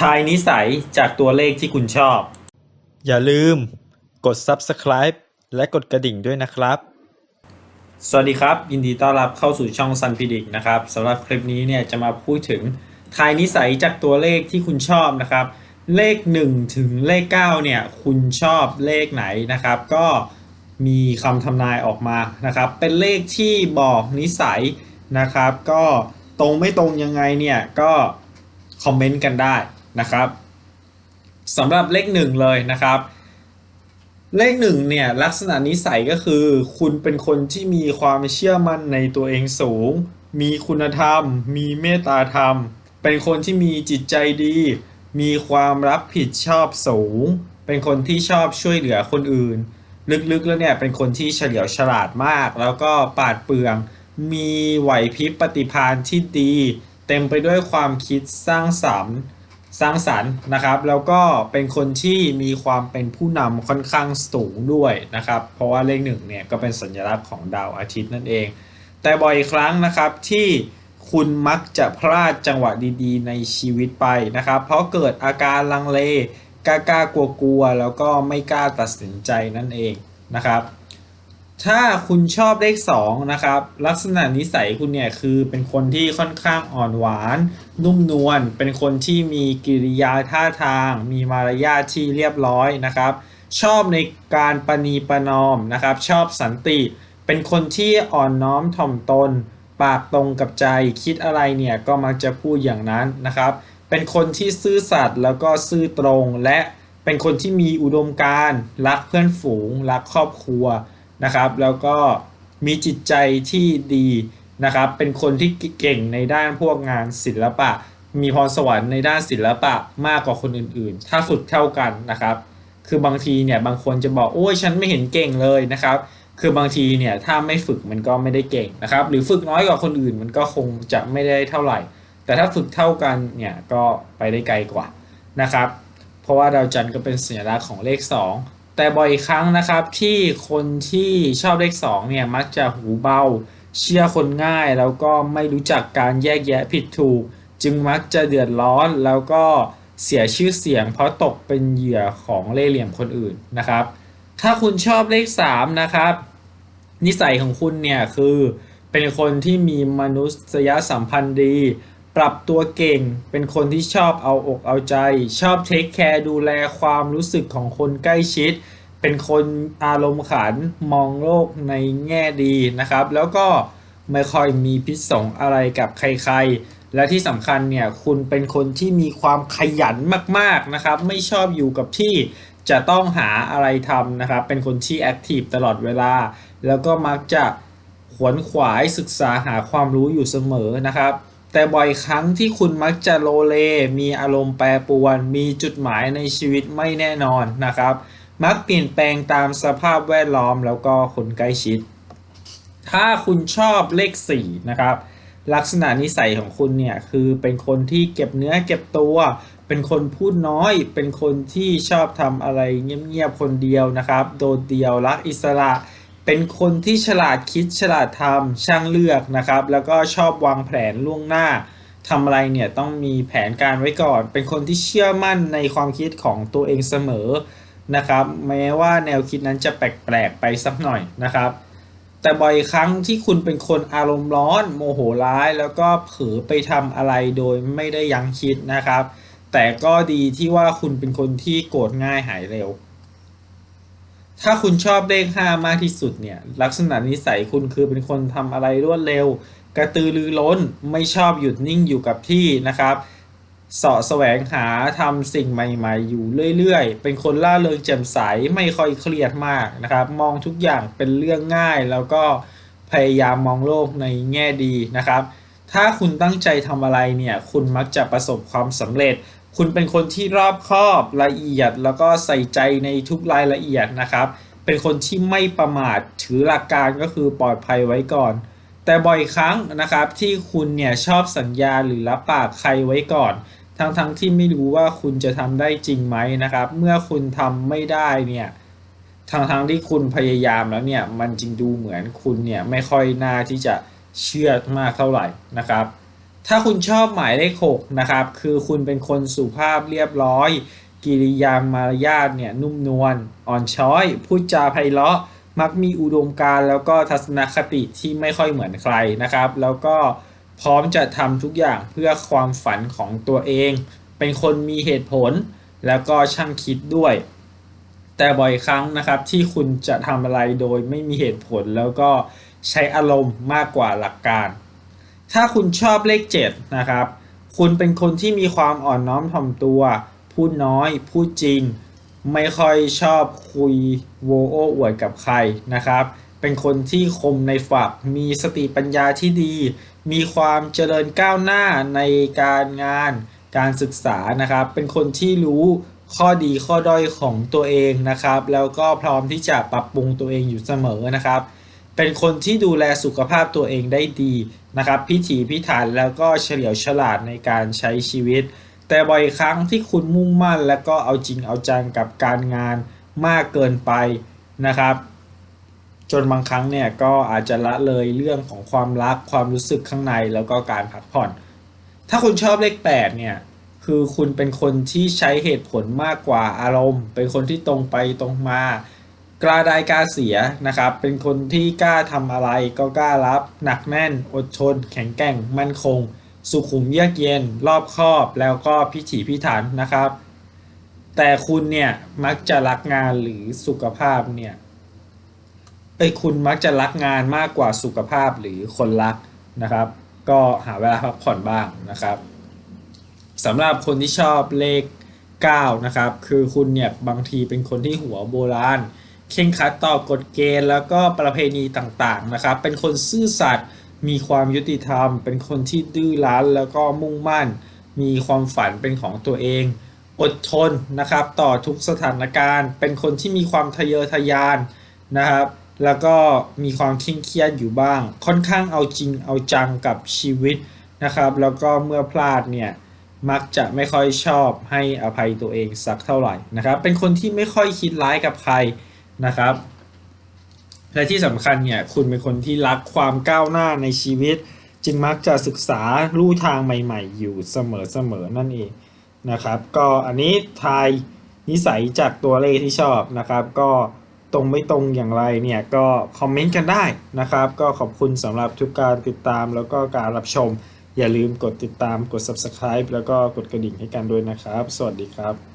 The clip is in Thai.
ทายนิสัยจากตัวเลขที่คุณชอบ อย่าลืม กด subscribe และกดกระดิ่งด้วยนะครับ สวัสดีครับ ยินดีต้อนรับเข้าสู่ช่อง Sun p r e d i c t นะครับสำหรับคลิปนี้เนี่ยจะมาพูดถึงทายนิสัยจากตัวเลขที่คุณชอบนะครับ เลข 1 ถึงเลข 9 เนี่ยคุณชอบเลขไหนนะครับ ก็มีคำทำนายออกมานะครับ เป็นเลขที่บอกนิสัยนะครับ ก็ตรงไม่ตรงยังไงเนี่ยก็คอมเมนต์กันได้ นะครับสำหรับเลข1เลยนะครับ เลขหนึ่งเนี่ยลักษณะนิสัยก็คือ คุณเป็นคนที่มีความเชื่อมั่นในตัวเองสูง มีคุณธรรม มีเมตตาธรรม เป็นคนที่มีจิตใจดี มีความรับผิดชอบสูง เป็นคนที่ชอบช่วยเหลือคนอื่น ลึกๆแล้วเนี่ยเป็นคนที่เฉลียวฉลาดมาก แล้วก็ปาดเปรื่อง มีไหวพริบปฏิภาณที่ดี เต็มไปด้วยความคิดสร้างสรรค์ สร้างสรรค์นะครับ แล้วก็เป็นคนที่มีความเป็นผู้นำค่อนข้างสูงด้วยนะครับ เพราะว่าเลขหนึ่งเนี่ยก็เป็นสัญลักษณ์ของดาวอาทิตย์นั่นเอง แต่บ่อยครั้งนะครับที่คุณมักจะพลาดจังหวะดีๆ ในชีวิตไปนะครับ เพราะเกิดอาการลังเลกล้ากล้ากลัวกลัวๆแล้วก็ไม่กล้าตัดสินใจนั่นเองนะครับ ถ้าคุณชอบเลข2นะครับ ลักษณะนิสัยคุณเนี่ยคือเป็นคนที่ค่อนข้างอ่อนหวาน นุ่มนวลเป็นคนที่มีกิริยาท่าทาง มีมารยาทที่เรียบร้อยนะครับ ชอบในการประนีประนอมนะครับ ชอบสันติ เป็นคนที่อ่อนน้อมถ่อมตน ปากตรงกับใจคิดอะไรเนี่ยก็มักจะพูดอย่างนั้นนะครับ เป็นคนที่ซื่อสัตย์แล้วก็ซื่อตรงและเป็นคนที่มีอุดมการณ์รักเพื่อนฝูง รักครอบครัวนะครับ แล้วก็มีจิตใจที่ดี นะครับ เป็นคนที่เก่งในด้านพวกงานศิลปะ มีพรสวรรค์ในด้านศิลปะมากกว่าคนอื่นๆ ถ้าฝึกเท่ากันนะครับ คือบางทีเนี่ยบางคนจะบอกโอ้ยฉันไม่เห็นเก่งเลยนะครับ คือบางทีเนี่ยถ้าไม่ฝึกมันก็ไม่ได้เก่งนะครับ หรือฝึกน้อยกว่าคนอื่นมันก็คงจะไม่ได้เท่าไหร่ แต่ถ้าฝึกเท่ากันเนี่ยก็ไปได้ไกลกว่านะครับ เพราะว่าดาวจันทร์ก็เป็นสัญลักษณ์ของเลข 2 แต่บ่อยครั้งนะครับที่คนที่ชอบเลข2เนี่ยมักจะหูเบา เชื่อคนง่ายแล้วก็ไม่รู้จักการแยกแยะผิดถูก จึงมักจะเดือดร้อนแล้วก็เสียชื่อเสียง เพราะตกเป็นเหยื่อของเล่ห์เหลี่ยมคนอื่นนะครับ ถ้าคุณชอบเลข 3 นะครับ นิสัยของคุณเนี่ยคือเป็นคนที่มีมนุษยสัมพันธ์ดี ปรับตัวเก่ง เป็นคนที่ชอบเอาอกเอาใจ ชอบเทคแคร์ดูแลความรู้สึกของคนใกล้ชิด เป็นคนอารมณ์ขันมองโลกในแง่ดีนะครับ แล้วก็ไม่ค่อยมีพิษสงอะไรกับใครๆ และที่สำคัญเนี่ยคุณเป็นคนที่มีความขยันมากๆนะครับ ไม่ชอบอยู่กับที่จะต้องหาอะไรทำนะครับ เป็นคนที่แอคทีฟตลอดเวลา แล้วก็มักจะขวนขวายศึกษาหาความรู้อยู่เสมอนะครับ แต่บ่อยครั้งที่คุณมักจะโลเล มีอารมณ์แปรปรวน มีจุดหมายในชีวิตไม่แน่นอนนะครับ มักเปลี่ยนแปลงตามสภาพแวดล้อมแล้วก็คนใกล้ชิด ถ้าคุณชอบเลข4นะครับลักษณะนิสัยของคุณเนี่ยคือเป็นคนที่เก็บเนื้อเก็บตัว เป็นคนพูดน้อย เป็นคนที่ชอบทำอะไรเงียบๆคนเดียวนะครับ โดดเดี่ยวรักอิสระ เป็นคนที่ฉลาดคิดฉลาดทำช่างเลือกนะครับ แล้วก็ชอบวางแผนล่วงหน้าทำอะไรเนี่ยต้องมีแผนการไว้ก่อน เป็นคนที่เชื่อมั่นในความคิดของตัวเองเสมอ นะครับ แม้ว่าแนวคิดนั้นจะแปลกๆไปสักหน่อยนะครับ แต่บ่อยครั้งที่คุณเป็นคนอารมณ์ร้อน โมโหร้าย แล้วก็เผลอไปทำอะไรโดยไม่ได้ยั้งคิดนะครับ แต่ก็ดีที่ว่าคุณเป็นคนที่โกรธง่ายหายเร็ว ถ้าคุณชอบเลข5มากที่สุดเนี่ยลักษณะนิสัยคุณคือเป็นคนทำอะไรรวดเร็ว กระตือรือร้นไม่ชอบหยุดนิ่งอยู่กับที่นะครับ เสาะแสวงหาทำสิ่งใหม่ๆ อยู่เรื่อยๆ เป็นคนล่าเริงแจ่มใสไม่ค่อยเครียดมากนะครับ มองทุกอย่างเป็นเรื่องง่าย แล้วก็พยายามมองโลกในแง่ดีนะครับ ถ้าคุณตั้งใจทำอะไรเนี่ย คุณมักจะประสบความสำเร็จ คุณเป็นคนที่รอบคอบละเอียด แล้วก็ใส่ใจในทุกรายละเอียดนะครับ เป็นคนที่ไม่ประมาทถือหลักการก็คือปลอดภัยไว้ก่อน แต่บ่อยครั้งนะครับที่คุณเนี่ยชอบสัญญาหรือรับปากใครไว้ก่อน ทั้งๆทที่ไม่รู้ว่าคุณจะทำได้จริงไหมนะครับ เมื่อคุณทำไม่ได้เนี่ยทั้งๆที่คุณพยายามแล้วเนี่ยมันจึงดูเหมือนคุณเนี่ยไม่ค่อยน่าที่จะเชื่อมากเท่าไหร่นะครับ ถ้าคุณชอบหมายเลข6นะครับ คือคุณเป็นคนสุภาพเรียบร้อย กิริยามารยาทเนี่ยนุ่มนวลอ่อนช้อยพูดจาไพเราะมักมีอุดมการณ์แล้วก็ทัศนคติที่ไม่ค่อยเหมือนใครนะครับ แล้วก็ พร้อมจะทำทุกอย่างเพื่อความฝันของตัวเอง เป็นคนมีเหตุผลแล้วก็ช่างคิดด้วย แต่บ่อยครั้งนะครับที่คุณจะทำอะไรโดยไม่มีเหตุผลแล้วก็ใช้อารมณ์มากกว่าหลักการ ถ้าคุณชอบเลข 7 นะครับ คุณเป็นคนที่มีความอ่อนน้อมถ่อมตัว พูดน้อย พูดจริง ไม่ค่อยชอบคุยโวโอ้อวดกับใครนะครับ เป็นคนที่คมในฝัก มีสติปัญญาที่ดี มีความเจริญก้าวหน้าในการงาน การศึกษานะครับ เป็นคนที่รู้ข้อดีข้อด้อยของตัวเองนะครับ แล้วก็พร้อมที่จะปรับปรุงตัวเองอยู่เสมอนะครับ เป็นคนที่ดูแลสุขภาพตัวเองได้ดีนะครับ พิถีพิถันแล้วก็เฉลียวฉลาดในการใช้ชีวิต แต่บ่อยครั้งที่คุณมุ่งมั่น และก็เอาจริงเอาจังกับการงานมากเกินไปนะครับ จนบางครั้งเนี่ยก็อาจจะละเลยเรื่องของความรักความรู้สึกข้างในแล้วก็การพักผ่อน ถ้าคุณชอบเลข8เนี่ยคือคุณเป็นคนที่ใช้เหตุผลมากกว่าอารมณ์ เป็นคนที่ตรงไปตรงมากล้าได้กล้าเสียนะครับ เป็นคนที่กล้าทำอะไรก็กล้ารับ หนักแน่น อดทนแข็งแกร่ง มั่นคง สุขุมเยือกเย็น รอบคอบ แล้วก็พิถีพิถันนะครับ แต่คุณเนี่ยมักจะรักงานหรือสุขภาพเนี่ย เอ้ยคุณมักจะรักงานมากกว่าสุขภาพหรือคนรักนะครับ ก็หาเวลาพักผ่อนบ้างนะครับสำหรับคนที่ชอบเลข 9 นะครับ คือคุณเนี่ยบางทีเป็นคนที่หัวโบราณเข่งคัดต่อกฎเกณฑ์แล้วก็ประเพณีต่างๆนะครับ เป็นคนซื่อสัตย์มีความยุติธรรม เป็นคนที่ดื้อรั้นแล้วก็มุ่งมั่น มีความฝันเป็นของตัวเอง อดทนนะครับ ต่อทุกสถานการณ์ เป็นคนที่มีความทะเยอทะยานนะครับ แล้วก็มีความเคร่งเครียดอยู่บ้าง ค่อนข้างเอาจริงเอาจังกับชีวิตนะครับ แล้วก็เมื่อพลาดเนี่ยมักจะไม่ค่อยชอบให้อภัยตัวเองสักเท่าไหร่นะครับ เป็นคนที่ไม่ค่อยคิดร้ายกับใครนะครับ และที่สำคัญเนี่ยคุณเป็นคนที่รักความก้าวหน้าในชีวิต จึงมักจะศึกษาลู่ทางใหม่ ๆ อยู่เสมอๆนั่นเองนะครับ ก็อันนี้ทายนิสัยจากตัวเลขที่ชอบนะครับ ก็ ตรงไม่ตรงอย่างไรเนี่ยก็คอมเมนต์กันได้นะครับ ก็ขอบคุณสำหรับทุกการติดตามแล้วก็การรับชม อย่าลืมกดติดตามกด subscribe แล้วก็กดกระดิ่งให้กันด้วยนะครับ สวัสดีครับ